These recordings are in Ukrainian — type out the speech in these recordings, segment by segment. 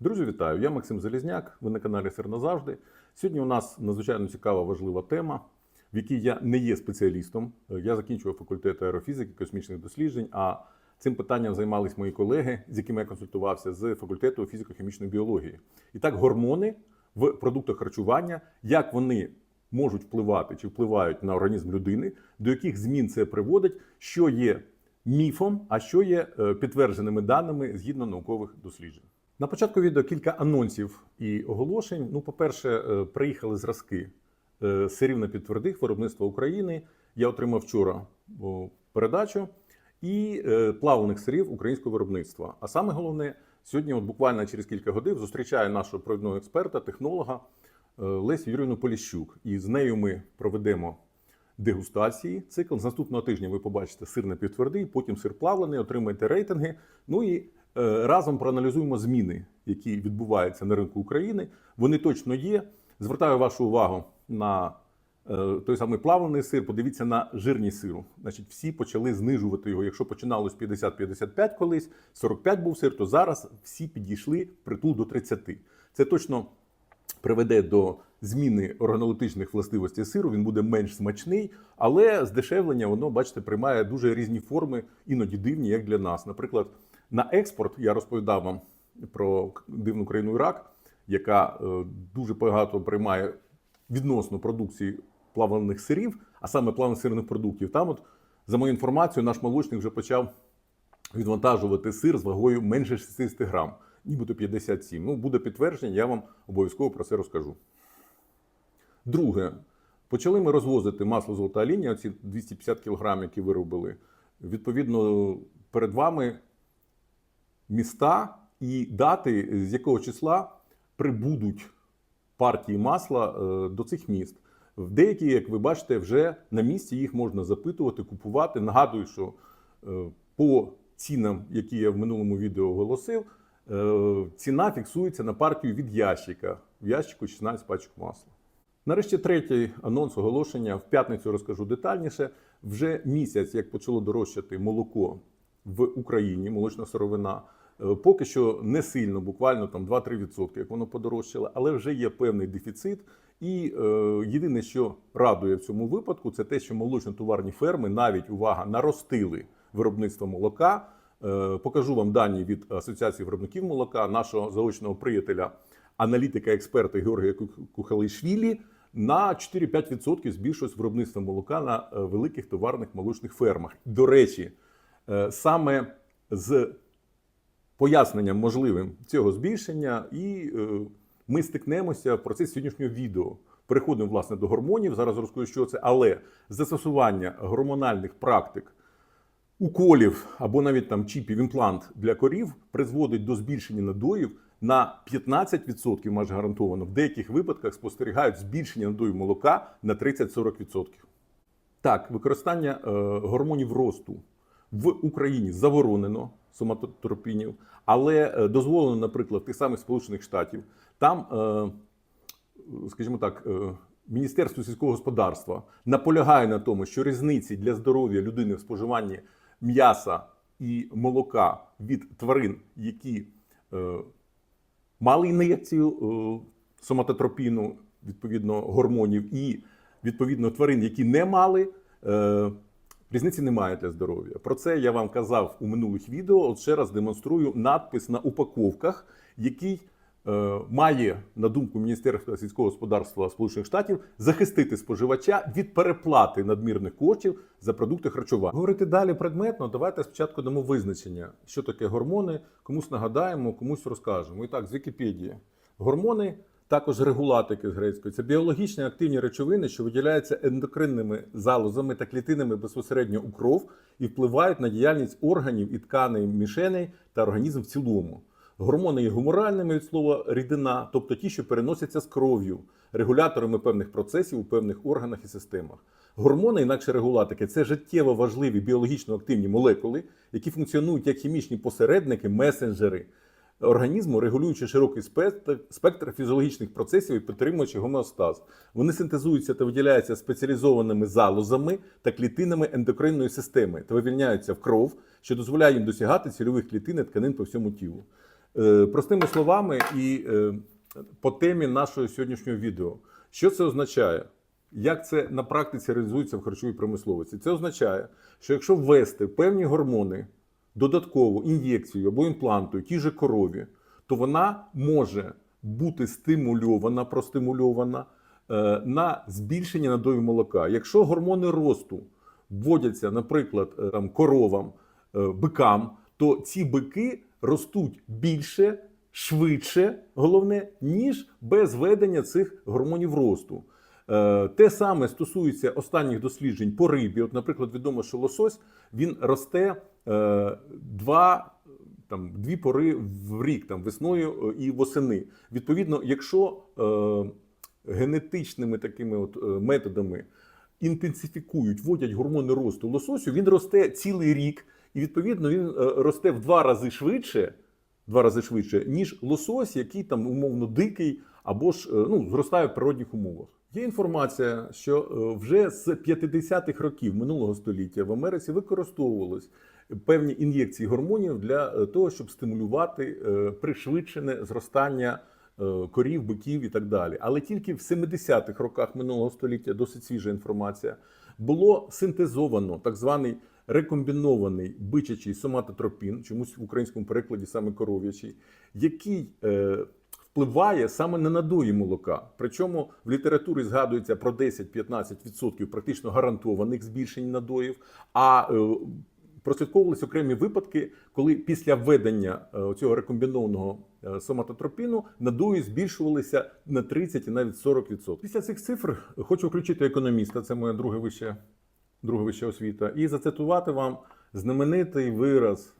Друзі, вітаю! Я Максим Залізняк. Ви на каналі Сир назавжди. Сьогодні у нас надзвичайно цікава важлива тема, в якій я не є спеціалістом. Я закінчував факультет аерофізики, космічних досліджень. А цим питанням займались мої колеги, з якими я консультувався з факультету фізико-хімічної біології. І так, гормони в продуктах харчування, як вони можуть впливати чи впливають на організм людини, до яких змін це приводить, що є міфом, а що є е, підтвердженими даними згідно наукових досліджень. На початку відео кілька анонсів і оголошень. Ну, по-перше, е, приїхали зразки е, сирів на підтвердих виробництва України. Я отримав вчора передачу і е, плавлених сирів українського виробництва. А саме головне, сьогодні, от буквально через кілька годин, зустрічаю нашого провідного експерта, технолога Лесю Юрівну Поліщук. І з нею ми проведемо дегустації. Цикл з наступного тижня ви побачите сир на підтвердий, потім сир плавлений, отримаєте рейтинги. Ну і разом проаналізуємо зміни, які відбуваються на ринку України. Вони точно є. Звертаю вашу увагу на е, той самий плавлений сир. Подивіться на жирність сиру. Значить, всі почали знижувати його. Якщо починалось 50-55 колись, 45 був сир, то зараз всі підійшли притул до 30. Це точно приведе до зміни органолептичних властивостей сиру. Він буде менш смачний, але здешевлення воно, бачите, приймає дуже різні форми, іноді дивні, як для нас. Наприклад, на експорт я розповідав вам про дивну країну Ірак, яка е, дуже багато приймає відносно продукції плавлених сирів, а саме плавлених сирних продуктів. Там, от, за моєю інформацією, наш молочник вже почав відвантажувати сир з вагою менше 60 грам, нібито 57. Ну, буде підтвердження, я вам обов'язково про це розкажу. Друге, почали ми розвозити масло золота лінія, оці 250 кг, які виробили. Відповідно, перед вами міста і дати, з якого числа прибудуть партії масла е, до цих міст. В деякі, як ви бачите, вже на місці їх можна запитувати, купувати. Нагадую, що е, по цінам, які я в минулому відео оголосив, е, ціна фіксується на партію від ящика. В ящику 16 пачок масла. Нарешті третій анонс оголошення. В п'ятницю розкажу детальніше. Вже місяць, як почало дорожчати молоко в Україні, молочна сировина. Е, Поки що не сильно, буквально там 2-3%, як воно подорожчало, але вже є певний дефіцит. І е, єдине, що радує в цьому випадку, це те, що молочно-товарні ферми навіть увага наростили виробництво молока. Е, покажу вам дані від Асоціації виробників молока, нашого заочного приятеля, аналітика, експерта Георгія Кухалишвілі. На 4-5% збільшилось виробництво молока на е, великих товарних молочних фермах. До речі, саме з поясненням можливим цього збільшення, і е, ми стикнемося в процесі сьогоднішнього відео. Переходимо власне до гормонів. Зараз розкажу, що це, але застосування гормональних практик. Уколів або навіть там чіпів імплант для корів призводить до збільшення надоїв на 15% майже гарантовано. В деяких випадках спостерігають збільшення надоїв молока на 30-40%. Так, використання е, гормонів росту в Україні заборонено соматотропінів, але е, дозволено, наприклад, тих самих Сполучених Штатів. Там, е, скажімо так, е, Міністерство сільського господарства наполягає на тому, що різниці для здоров'я людини в споживанні м'яса і молока від тварин, які мали ін'єкцію соматотропіну, відповідно гормонів, і відповідно тварин, які не мали. Різниці немає для здоров'я. Про це я вам казав у минулих відео. От ще раз демонструю надпис на упаковках, який е, має, на думку Міністерства сільського господарства Сполучених Штатів, захистити споживача від переплати надмірних коштів за продукти харчування. Говорити далі предметно. Давайте спочатку дамо визначення, що таке гормони. Комусь нагадаємо, комусь розкажемо. І так, з Вікіпедії. Гормони також регулатики з грецької це біологічні активні речовини, що виділяються ендокринними залозами та клітинами безпосередньо у кров і впливають на діяльність органів і тканей мішеней та організм в цілому. Гормони є гуморальними від слова рідина, тобто ті, що переносяться з кров'ю, регуляторами певних процесів у певних органах і системах. Гормони, інакше регулатики, це життєво важливі біологічно активні молекули, які функціонують як хімічні посередники, месенджери організму, регулюючи широкий спектр, фізіологічних процесів і підтримуючи гомеостаз. Вони синтезуються та виділяються спеціалізованими залозами та клітинами ендокринної системи та вивільняються в кров, що дозволяє їм досягати цільових клітин і тканин по всьому тілу. Е, Простими словами і е, по темі нашого сьогоднішнього відео. Що це означає? Як це на практиці реалізується в харчовій промисловості? Це означає, що якщо ввести певні гормони додатково ін'єкцією або імплантою, ті же корові, то вона може бути стимульована, простимульована е, на збільшення надою молока. Якщо гормони росту вводяться, наприклад, е, там, коровам, е, бикам, то ці бики ростуть більше, швидше, головне, ніж без введення цих гормонів росту. Е, Те саме стосується останніх досліджень по рибі. От, наприклад, відомо, що лосось він росте е, два. Там дві пори в рік, там весною е, і восени. Відповідно, якщо е, генетичними такими от методами інтенсифікують, вводять гормони росту лососю, він росте цілий рік, і відповідно він росте в два рази швидше, два рази швидше, ніж лосось, який там умовно дикий або ж ну, зростає в природних умовах. Є інформація, що е, вже з 50-х років минулого століття в Америці використовувалось певні ін'єкції гормонів для е, того, щоб стимулювати е, пришвидшене зростання корів, биків і так далі. Але тільки в 70-х роках минулого століття, досить свіжа інформація, було синтезовано так званий рекомбінований бичачий соматотропін, чомусь в українському перекладі саме коров'ячий, який впливає саме на надої молока. Причому в літературі згадується про 10-15% практично гарантованих збільшень надоїв. А е, прослідковувалися окремі випадки, коли після введення е, цього рекомбінованого е, соматотропіну надої збільшувалися на 30 і навіть 40%. Після цих цифр хочу включити економіста, це моя друга вища, друга вища освіта, і зацитувати вам знаменитий вираз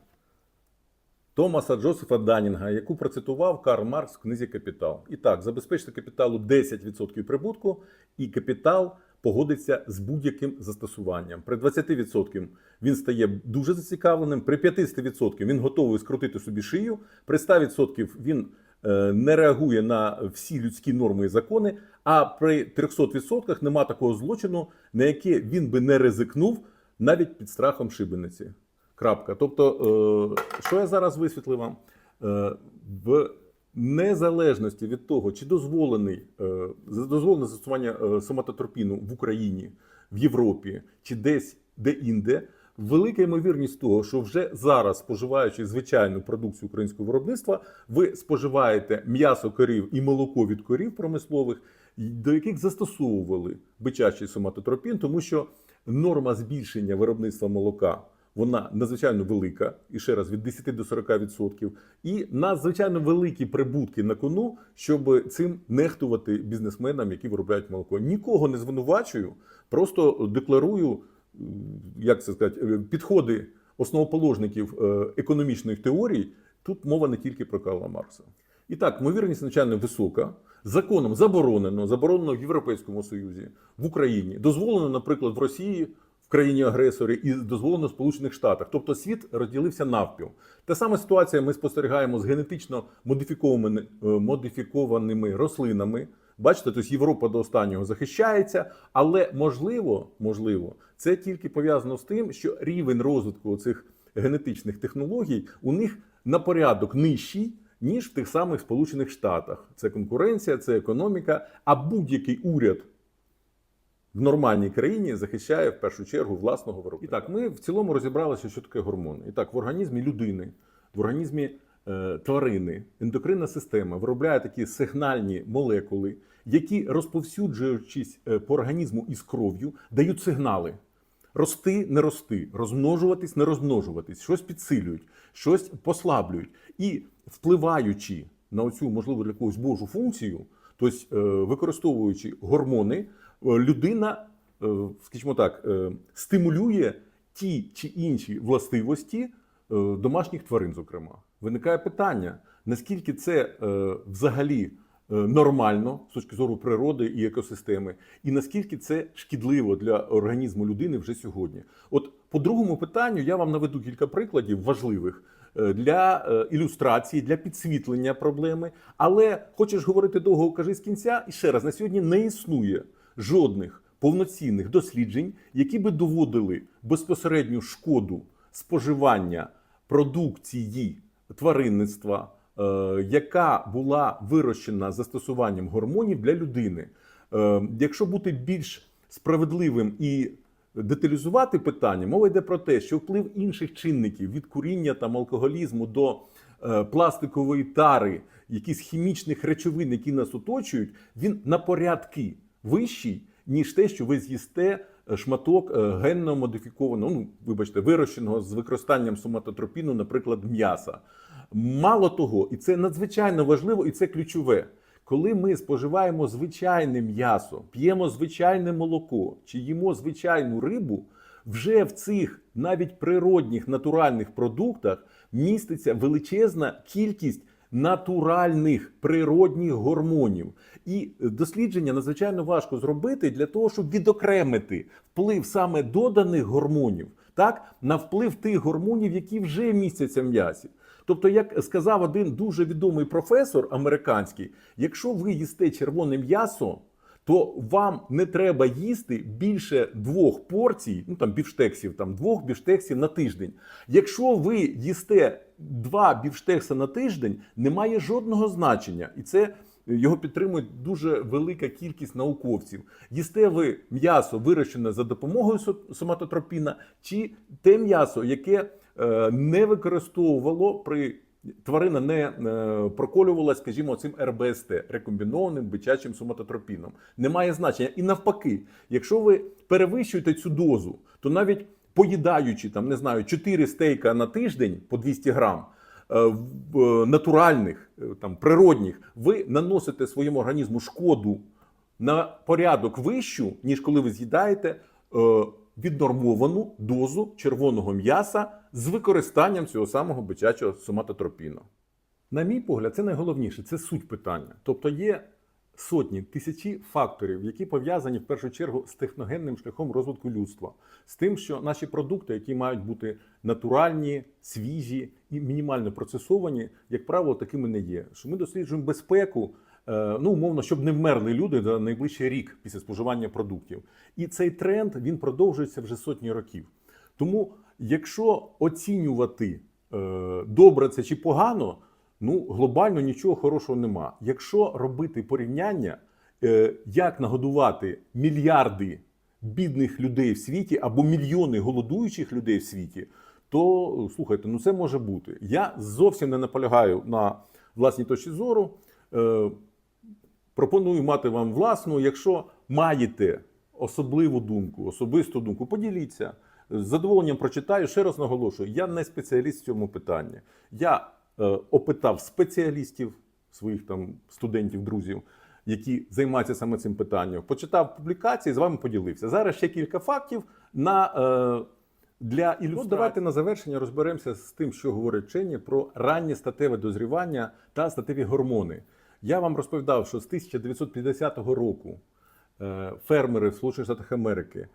Томаса Джозефа Данінга, яку процитував Карл Маркс в книзі Капітал. І так, забезпечте капіталу 10% прибутку, і капітал погодиться з будь-яким застосуванням. При 20% він стає дуже зацікавленим, при 50% він готовий скрутити собі шию, при 100% він е, не реагує на всі людські норми і закони. А при 300% нема такого злочину, на яке він би не ризикнув навіть під страхом шибениці. Крапка. Тобто, е, що я зараз висвітлив вам? Е, в незалежності від того, чи дозволений е, дозволене застосування соматотропіну в Україні, в Європі чи десь де-інде, велика ймовірність того, що вже зараз, споживаючи звичайну продукцію українського виробництва, ви споживаєте м'ясо корів і молоко від корів промислових, до яких застосовували бичачий соматотропін, тому що норма збільшення виробництва молока вона надзвичайно велика, і ще раз від 10 до 40%, і надзвичайно великі прибутки на кону, щоб цим нехтувати бізнесменам, які виробляють молоко. Нікого не звинувачую, просто декларую, як це сказати, е, підходи основоположників е, економічних теорій. Тут мова не тільки про Карла Маркса. І так, ймовірність звичайно висока. Законом заборонено, заборонено в Європейському Союзі, в Україні, дозволено, наприклад, в Росії, в країні агресорі, і дозволено в Сполучених Штатах. Тобто світ розділився навпіл. Та сама ситуація ми спостерігаємо з генетично модифікованими, е, модифікованими рослинами. Бачите, тобто Європа до останнього захищається, але можливо, можливо, це тільки пов'язано з тим, що рівень розвитку цих генетичних технологій у них на порядок нижчий, ніж в тих самих Сполучених Штатах. Це конкуренція, це економіка. А будь-який уряд в нормальній країні захищає в першу чергу власного виробника. І так, ми в цілому розібралися, що таке гормони. І так, в організмі людини, в організмі е, тварини, ендокринна система виробляє такі сигнальні молекули, які, розповсюджуючись е, по організму із кров'ю, дають сигнали. Рости, не рости, розмножуватись, не розмножуватись, щось підсилюють, щось послаблюють. І впливаючи на оцю, можливо, для когось божу функцію, тобто е, використовуючи гормони, людина, е, скажімо так, е, стимулює ті чи інші властивості е, домашніх тварин, зокрема. Виникає питання, наскільки це е, взагалі е, нормально з точки зору природи і екосистеми, і наскільки це шкідливо для організму людини вже сьогодні. От по другому питанню я вам наведу кілька прикладів важливих е, для е, ілюстрації, для підсвітлення проблеми. Але хочеш говорити довго, кажи з кінця. І ще раз на сьогодні не існує жодних повноцінних досліджень, які би доводили безпосередню шкоду споживання продукції тваринництва, е, яка була вирощена застосуванням гормонів для людини. Е, якщо бути більш справедливим і деталізувати питання, мова йде про те, що вплив інших чинників від куріння там алкоголізму до е, пластикової тари, якісь хімічних речовин, які нас оточують, він на порядки вищий, ніж те, що ви з'їсте е, шматок е, генно модифікованого, ну вибачте, вирощеного з використанням соматотропіну, наприклад, м'яса. Мало того, і це надзвичайно важливо, і це ключове. Коли ми споживаємо звичайне м'ясо, п'ємо звичайне молоко чи їмо звичайну рибу, вже в цих навіть природних натуральних продуктах міститься величезна кількість натуральних природних гормонів. І дослідження надзвичайно важко зробити для того, щоб відокремити вплив саме доданих гормонів так, на вплив тих гормонів, які вже містяться в м'ясі. Тобто, як сказав один дуже відомий професор американський, якщо ви їсте червоне м'ясо, то вам не треба їсти більше двох порцій, ну там бівштексів, там двох бівштексів на тиждень. Якщо ви їсте два бівштекса на тиждень, немає жодного значення, і це його підтримує дуже велика кількість науковців. Їсте ви м'ясо вирощене за допомогою соматотропіна, чи те м'ясо, яке е, не використовувало при тварина не е, проколювала, скажімо, цим РБСТ, рекомбінованим бичачим соматотропіном. Немає значення. І навпаки, якщо ви перевищуєте цю дозу, то навіть поїдаючи там, не знаю, 4 стейка на тиждень по 200 грам. е, е, Натуральних, там природних, ви наносите своєму організму шкоду на порядок вищу, ніж коли ви з'їдаєте віднормовану дозу червоного м'яса з використанням цього самого бичачого соматотропіну. На мій погляд, це найголовніше, це суть питання. Тобто є сотні, тисячі факторів, які пов'язані в першу чергу з техногенним шляхом розвитку людства, з тим, що наші продукти, які мають бути натуральні, свіжі і мінімально процесовані, як правило, такими не є. Що ми досліджуємо безпеку. Е, Ну, умовно, щоб не вмерли люди на найближчий рік після споживання продуктів. І цей тренд він продовжується вже сотні років. Тому, якщо оцінювати е, добре це чи погано, ну глобально нічого хорошого нема. Якщо робити порівняння, е, як нагодувати мільярди бідних людей в світі або мільйони голодуючих людей в світі, то слухайте, ну це може бути. Я зовсім не наполягаю на власній точці зору. Пропоную мати вам власну, якщо маєте особливу думку, особисту думку, поділіться. З задоволенням прочитаю. Ще раз наголошую, я не спеціаліст в цьому питанні. Я е, опитав спеціалістів, своїх там студентів, друзів, які займаються саме цим питанням. Почитав публікації, з вами поділився. Зараз ще кілька фактів на. Е, для ілюстрації. Ну, давайте на завершення розберемося з тим, що говорять вчені про раннє статеве дозрівання та статеві гормони. Я вам розповідав, що з 1950 року е, фермери в Сполучених Штатах Америки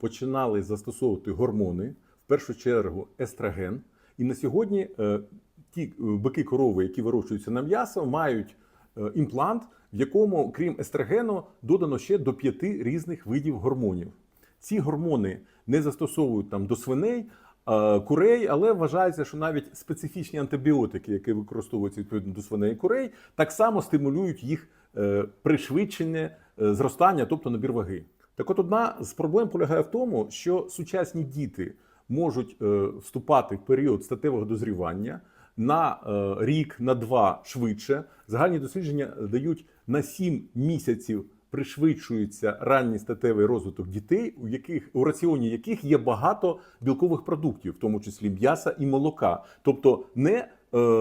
починали застосовувати гормони, в першу чергу естроген. І на сьогодні е, ті е, бики корови, які вирощуються на м'ясо, мають імплант, в якому, крім естрогену, додано ще до п'яти різних видів гормонів. Ці гормони не застосовують там до свиней, курей, але вважається, що навіть специфічні антибіотики, які використовуються відповідно до свиней і курей, так само стимулюють їх е, пришвидшення е, зростання, тобто набір ваги. Так от одна з проблем полягає в тому, що сучасні діти можуть е, вступати в період статевого дозрівання на е, рік, на два швидше. Загальні дослідження дають на 7 місяців пришвидшується ранній статевий розвиток дітей, у яких у раціоні яких є багато білкових продуктів, в тому числі м'яса і молока, тобто не е,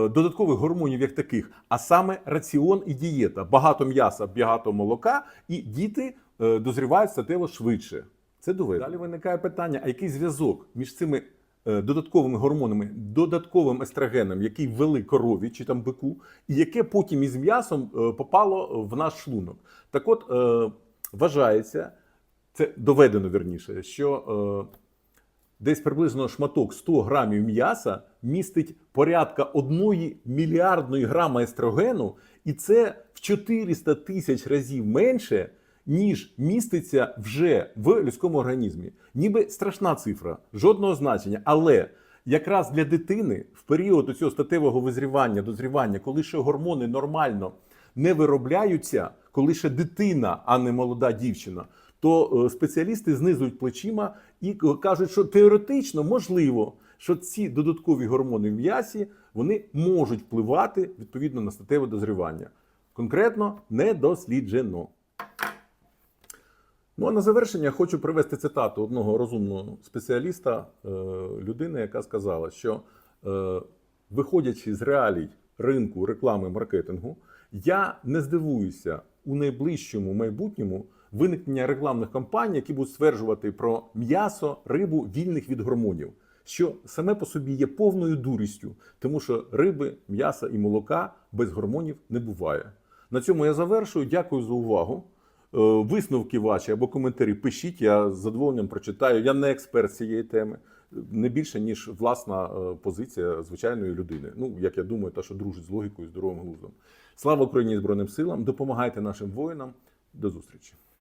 додаткових гормонів як таких, а саме раціон і дієта. Багато м'яса, багато молока, і діти е, дозрівають статево швидше. Це доведено. Далі виникає питання: а який зв'язок між цими додатковими гормонами, додатковим естрогеном, який ввели корові чи там бику, і яке потім із м'ясом е, попало в наш шлунок. Так от е, вважається, це доведено верніше, що е, десь приблизно шматок 100 грамів м'яса містить порядка 1 мільярдної грама естрогену, і це в 400 тисяч разів менше, ніж міститься вже в людському організмі. Ніби страшна цифра, жодного значення. Але якраз для дитини в період цього статевого визрівання, дозрівання, коли ще гормони нормально не виробляються, коли ще дитина, а не молода дівчина, то е, спеціалісти знизують плечима і кажуть, що теоретично можливо, що ці додаткові гормони в м'ясі вони можуть впливати відповідно на статеве дозрівання. Конкретно не досліджено. Ну а на завершення хочу привести цитату одного розумного спеціаліста, е, людини, яка сказала, що е, виходячи з реалій ринку реклами маркетингу, я не здивуюся у найближчому майбутньому виникнення рекламних кампаній, які будуть стверджувати про м'ясо, рибу вільних від гормонів, що саме по собі є повною дурістю, тому що риби, м'яса і молока без гормонів не буває. На цьому я завершую. Дякую за увагу. Е, Висновки ваші або коментарі пишіть, я з задоволенням прочитаю. Я не експерт цієї теми, не більше, ніж власна е, позиція звичайної людини. Ну, як я думаю, та, що дружить з логікою і здоровим глуздом. Слава Україні Збройним силам! Допомагайте нашим воїнам. До зустрічі!